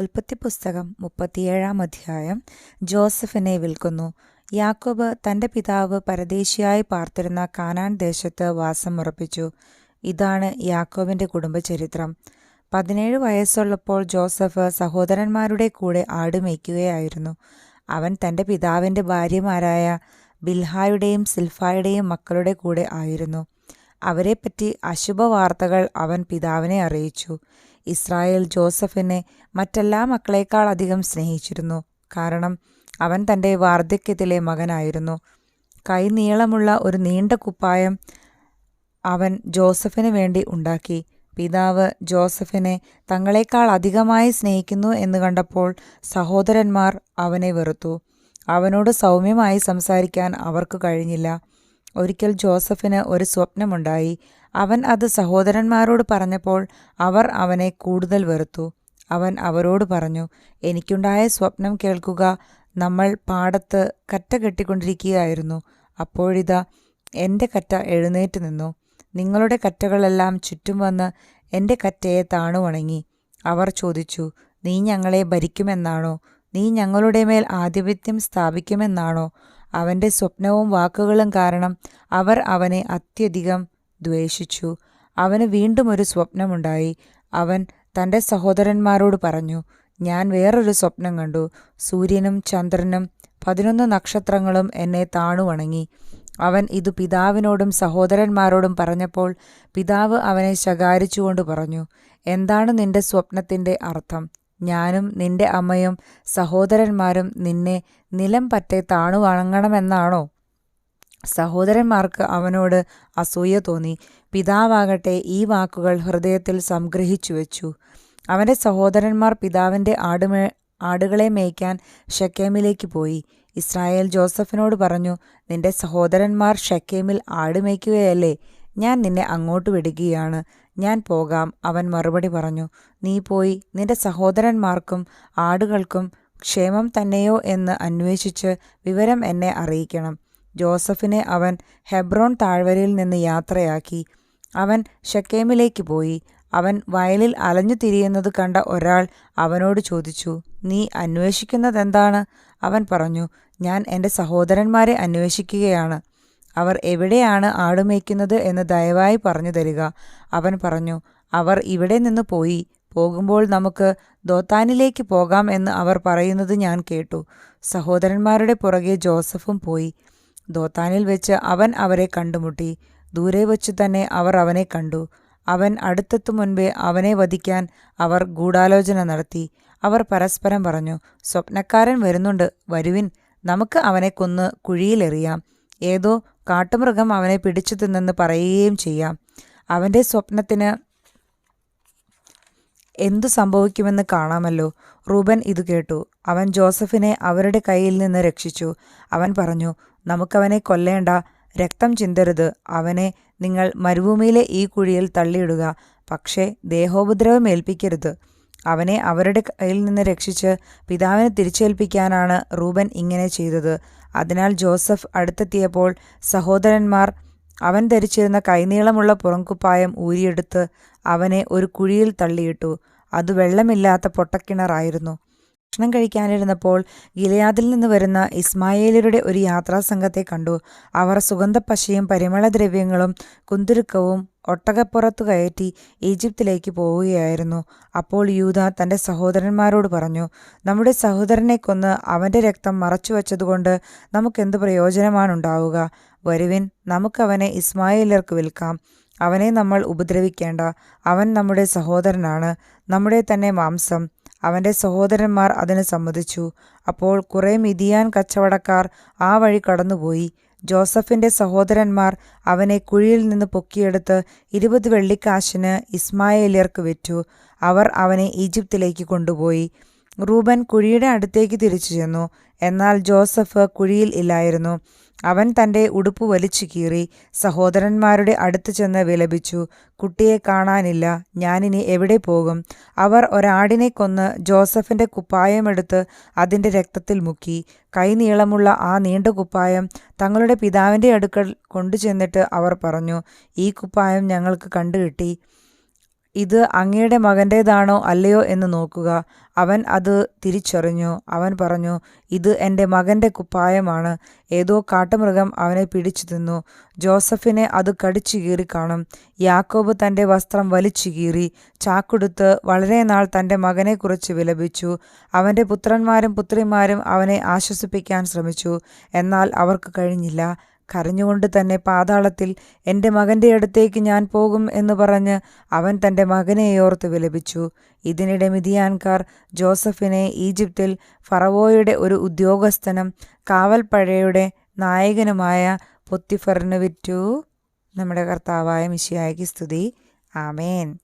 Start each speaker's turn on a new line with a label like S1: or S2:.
S1: ഉൽപ്പത്തി പുസ്തകം മുപ്പത്തിയേഴാം അധ്യായം ജോസഫിനെ വിൽക്കുന്നു. യാക്കോബ് തന്റെ പിതാവ് പരദേശിയായി പാർത്തിരുന്ന കാനാൻ ദേശത്ത് വാസം ഉറപ്പിച്ചു. ഇതാണ് യാക്കോബിന്റെ കുടുംബചരിത്രം. പതിനേഴ് വയസ്സുള്ളപ്പോൾ ജോസഫ് സഹോദരന്മാരുടെ കൂടെ ആട് മേയ്ക്കുകയായിരുന്നു. അവൻ തന്റെ പിതാവിന്റെ ഭാര്യമാരായ ബിൽഹായുടെയും സിൽഫായുടെയും മക്കളുടെ കൂടെ ആയിരുന്നു. അവരെപ്പറ്റി അശുഭവാർത്തകൾ അവൻ പിതാവിനെ അറിയിച്ചു. ഇസ്രായേൽ ജോസഫിനെ മറ്റെല്ലാ മക്കളേക്കാൾ അധികം സ്നേഹിച്ചിരുന്നു. കാരണം അവൻ തന്റെ വാർദ്ധക്യത്തിലെ മകനായിരുന്നു. കൈനീളമുള്ള ഒരു നീണ്ട കുപ്പായം അവൻ ജോസഫിന് വേണ്ടി ഉണ്ടാക്കി. പിതാവ് ജോസഫിനെ തങ്ങളേക്കാൾ അധികമായി സ്നേഹിക്കുന്നു എന്ന് കണ്ടപ്പോൾ സഹോദരന്മാർ അവനെ വെറുത്തു. അവനോട് സൗമ്യമായി സംസാരിക്കാൻ അവർക്ക് കഴിഞ്ഞില്ല. ഒരിക്കൽ ജോസഫിന് ഒരു സ്വപ്നമുണ്ടായി. അവൻ അത് സഹോദരന്മാരോട് പറഞ്ഞപ്പോൾ അവർ അവനെ കൂടുതൽ വെറുത്തു. അവൻ അവരോട് പറഞ്ഞു എനിക്കുണ്ടായ സ്വപ്നം കേൾക്കുക നമ്മൾ പാടത്ത് കറ്റ കെട്ടിക്കൊണ്ടിരിക്കുകയായിരുന്നു. അപ്പോഴിതാ എന്റെ കറ്റ എഴുന്നേറ്റ് നിന്നു. നിങ്ങളുടെ കറ്റകളെല്ലാം ചുറ്റും വന്ന് എന്റെ കറ്റയെ താണുവണങ്ങി. അവർ ചോദിച്ചു നീ ഞങ്ങളെ ഭരിക്കുമെന്നാണോ? നീ ഞങ്ങളുടെ മേൽ ആധിപത്യം സ്ഥാപിക്കുമെന്നാണോ? അവന്റെ സ്വപ്നവും വാക്കുകളും കാരണം അവർ അവനെ അത്യധികം ദ്വേഷിച്ചു. അവന് വീണ്ടും ഒരു സ്വപ്നമുണ്ടായി. അവൻ തന്റെ സഹോദരന്മാരോട് പറഞ്ഞു ഞാൻ വേറൊരു സ്വപ്നം കണ്ടു. സൂര്യനും ചന്ദ്രനും പതിനൊന്ന് നക്ഷത്രങ്ങളും എന്നെ താണുവണങ്ങി. അവൻ ഇത് പിതാവിനോടും സഹോദരന്മാരോടും പറഞ്ഞപ്പോൾ പിതാവ് അവനെ ശകാരിച്ചുകൊണ്ട് പറഞ്ഞു എന്താണ് നിന്റെ സ്വപ്നത്തിന്റെ അർത്ഥം? ഞാനും നിന്റെ അമ്മയും സഹോദരന്മാരും നിന്നെ നിലം പറ്റെ താണു വണങ്ങണമെന്നാണോ? സഹോദരന്മാർക്ക് അവനോട് അസൂയ തോന്നി. പിതാവാകട്ടെ ഈ വാക്കുകൾ ഹൃദയത്തിൽ സംഗ്രഹിച്ചു വെച്ചു. അവന്റെ സഹോദരന്മാർ പിതാവിന്റെ ആടുമേ ആടുകളെ മേയ്ക്കാൻ ഷെക്കേമിലേക്ക് പോയി. ഇസ്രായേൽ ജോസഫിനോട് പറഞ്ഞു നിന്റെ സഹോദരന്മാർ ഷെക്കേമിൽ ആട് മേയ്ക്കുകയല്ലേ? ഞാൻ നിന്നെ അങ്ങോട്ട് വിടുകയാണ്. ഞാൻ പോകാം അവൻ മറുപടി പറഞ്ഞു. നീ പോയി നിന്റെ സഹോദരന്മാർക്കും ആടുകൾക്കും ക്ഷേമം തന്നെയോ എന്ന് അന്വേഷിച്ച് വിവരം എന്നെ അറിയിക്കണം. ജോസഫിനെ അവൻ ഹെബ്രോൺ താഴ്വരയിൽ നിന്ന് യാത്രയാക്കി. അവൻ ഷക്കേമിലേക്ക് പോയി. അവൻ വയലിൽ അലഞ്ഞു തിരിയുന്നത് കണ്ട ഒരാൾ അവനോട് ചോദിച്ചു നീ അന്വേഷിക്കുന്നതെന്താണ്? അവൻ പറഞ്ഞു ഞാൻ എന്റെ സഹോദരന്മാരെ അന്വേഷിക്കുകയാണ്. അവർ എവിടെയാണ് ആടുമേയ്ക്കുന്നത് എന്ന് ദയവായി പറഞ്ഞു തരിക. അവൻ പറഞ്ഞു അവർ ഇവിടെ നിന്ന് പോയി. പോകുമ്പോൾ നമുക്ക് ദോത്താനിലേക്ക് പോകാം എന്ന് അവർ പറയുന്നത് ഞാൻ കേട്ടു. സഹോദരന്മാരുടെ പുറകെ ജോസഫും പോയി. ദോത്താനിൽ വെച്ച് അവൻ അവരെ കണ്ടുമുട്ടി. ദൂരെ വച്ചു തന്നെ അവർ അവനെ കണ്ടു. അവൻ അടുത്തെത്തു മുൻപേ അവനെ വധിക്കാൻ അവർ ഗൂഢാലോചന നടത്തി. അവർ പരസ്പരം പറഞ്ഞു സ്വപ്നക്കാരൻ വരുന്നുണ്ട്. വരുവിൻ. നമുക്ക് അവനെ കൊന്ന് കുഴിയിലെറിയാം. ഏതോ കാട്ടുമൃഗം അവനെ പിടിച്ചു തിന്നെന്ന് പറയുകയും ചെയ്യാം. അവന്റെ സ്വപ്നത്തിന് എന്തു സംഭവിക്കുമെന്ന് കാണാമല്ലോ. റൂബൻ ഇത് കേട്ടു. അവൻ ജോസഫിനെ അവരുടെ കയ്യിൽ നിന്ന് രക്ഷിച്ചു. അവൻ പറഞ്ഞു നമുക്കവനെ കൊല്ലേണ്ട. രക്തം ചിന്തരുത്. അവനെ നിങ്ങൾ മരുഭൂമിയിലെ ഈ കുഴിയിൽ തള്ളിയിടുക. പക്ഷേ ദേഹോപദ്രവം ഏൽപ്പിക്കരുത്. അവനെ അവരുടെ കയ്യിൽ നിന്ന് രക്ഷിച്ച് പിതാവിനെ തിരിച്ചേൽപ്പിക്കാനാണ് റൂബൻ ഇങ്ങനെ ചെയ്തത്. അതിനാൽ ജോസഫ് അടുത്തെത്തിയപ്പോൾ സഹോദരന്മാർ അവൻ ധരിച്ചിരുന്ന കൈനീളമുള്ള പുറംകുപ്പായം ഊരിയെടുത്ത് അവനെ ഒരു കുഴിയിൽ തള്ളിയിട്ടു. അത് വെള്ളമില്ലാത്ത പൊട്ടക്കിണറായിരുന്നു. ഭക്ഷണം കഴിക്കാനിരുന്നപ്പോൾ ഗിലയാദിൽ നിന്ന് വരുന്ന ഇസ്മായേലരുടെ ഒരു യാത്രാസംഘത്തെ കണ്ടു. അവർ സുഗന്ധപ്പശയും പരിമളദ്രവ്യങ്ങളും കുന്തുരുക്കവും ഒട്ടകപ്പുറത്തു കയറ്റി ഈജിപ്തിലേക്ക് പോവുകയായിരുന്നു. അപ്പോൾ യൂത തന്റെ സഹോദരന്മാരോട് പറഞ്ഞു നമ്മുടെ സഹോദരനെ കൊന്ന് അവന്റെ രക്തം മറച്ചു വച്ചതുകൊണ്ട് നമുക്കെന്ത് പ്രയോജനമാണുണ്ടാവുക? വരുവിൻ നമുക്കവനെ ഇസ്മായിലർക്ക് വിൽക്കാം. അവനെ നമ്മൾ ഉപദ്രവിക്കേണ്ട. അവൻ നമ്മുടെ സഹോദരനാണ്. നമ്മുടെ തന്നെ മാംസം. അവന്റെ സഹോദരന്മാർ അതിന് സമ്മതിച്ചു. അപ്പോൾ കുറേ മിതിയാൻ കച്ചവടക്കാർ ആ വഴി കടന്നുപോയി. ജോസഫിന്റെ സഹോദരന്മാർ അവനെ കുഴിയിൽ നിന്ന് പൊക്കിയെടുത്ത് ഇരുപത് വെള്ളിക്കാശിന് ഇസ്മായേലിയർക്ക് വിറ്റു. അവർ അവനെ ഈജിപ്തിലേക്ക് കൊണ്ടുപോയി. റൂബൻ കുഴിയുടെ അടുത്തേക്ക് തിരിച്ചു ചെന്നു. എന്നാൽ ജോസഫ് കുഴിയിൽ ഇല്ലായിരുന്നു. അവൻ തന്റെ ഉടുപ്പ് വലിച്ചു കീറി സഹോദരന്മാരുടെ അടുത്ത് ചെന്ന് വിലപിച്ചു കുട്ടിയെ കാണാനില്ല ഞാനിനി എവിടെ പോകും അവർ ഒരാടിനെ കൊന്ന് ജോസഫിന്റെ കുപ്പായമെടുത്ത് അതിന്റെ രക്തത്തിൽ മുക്കി. കൈനീളമുള്ള ആ നീണ്ട കുപ്പായം തങ്ങളുടെ പിതാവിന്റെ അടുക്കൽ കൊണ്ടുചെന്നിട്ട് അവർ പറഞ്ഞു ഈ കുപ്പായം ഞങ്ങൾക്ക് കണ്ടുകിട്ടി. ഇത് അങ്ങയുടെ മകന്റേതാണോ അല്ലയോ എന്ന് നോക്കുക. അവൻ അത് തിരിച്ചറിഞ്ഞു. അവൻ പറഞ്ഞു ഇത് എന്റെ മകന്റെ കുപ്പായമാണ്. ഏതോ കാട്ടുമൃഗം അവനെ പിടിച്ചു തിന്നു. ജോസഫിനെ അത് കടിച്ചു കീറി കാണും. യാക്കോബ് തന്റെ വസ്ത്രം വലിച്ചു കീറി ചാക്കുടുത്ത് വളരെ നാൾ തന്റെ മകനെക്കുറിച്ച് വിലപിച്ചു. അവന്റെ പുത്രന്മാരും പുത്രിമാരും അവനെ ആശ്വസിപ്പിക്കാൻ ശ്രമിച്ചു. എന്നാൽ അവർക്ക് കഴിഞ്ഞില്ല. കരഞ്ഞുകൊണ്ട് തന്നെ പാതാളത്തിൽ എന്റെ മകന്റെ അടുത്തേക്ക് ഞാൻ പോകും എന്ന് പറഞ്ഞ് അവൻ തന്റെ മകനെയോർത്ത് വിലപിച്ചു. ഇതിനിടെ മിതിയാൻകാർ ജോസഫിനെ ഈജിപ്തിൽ ഫറവോയുടെ ഒരു ഉദ്യോഗസ്ഥനും കാവൽപ്പഴയുടെ നായകനുമായ പൊത്തിഫറിന് വിറ്റു. നമ്മുടെ കർത്താവായ മിശിയായ്ക്ക് സ്തുതി. ആമേൻ.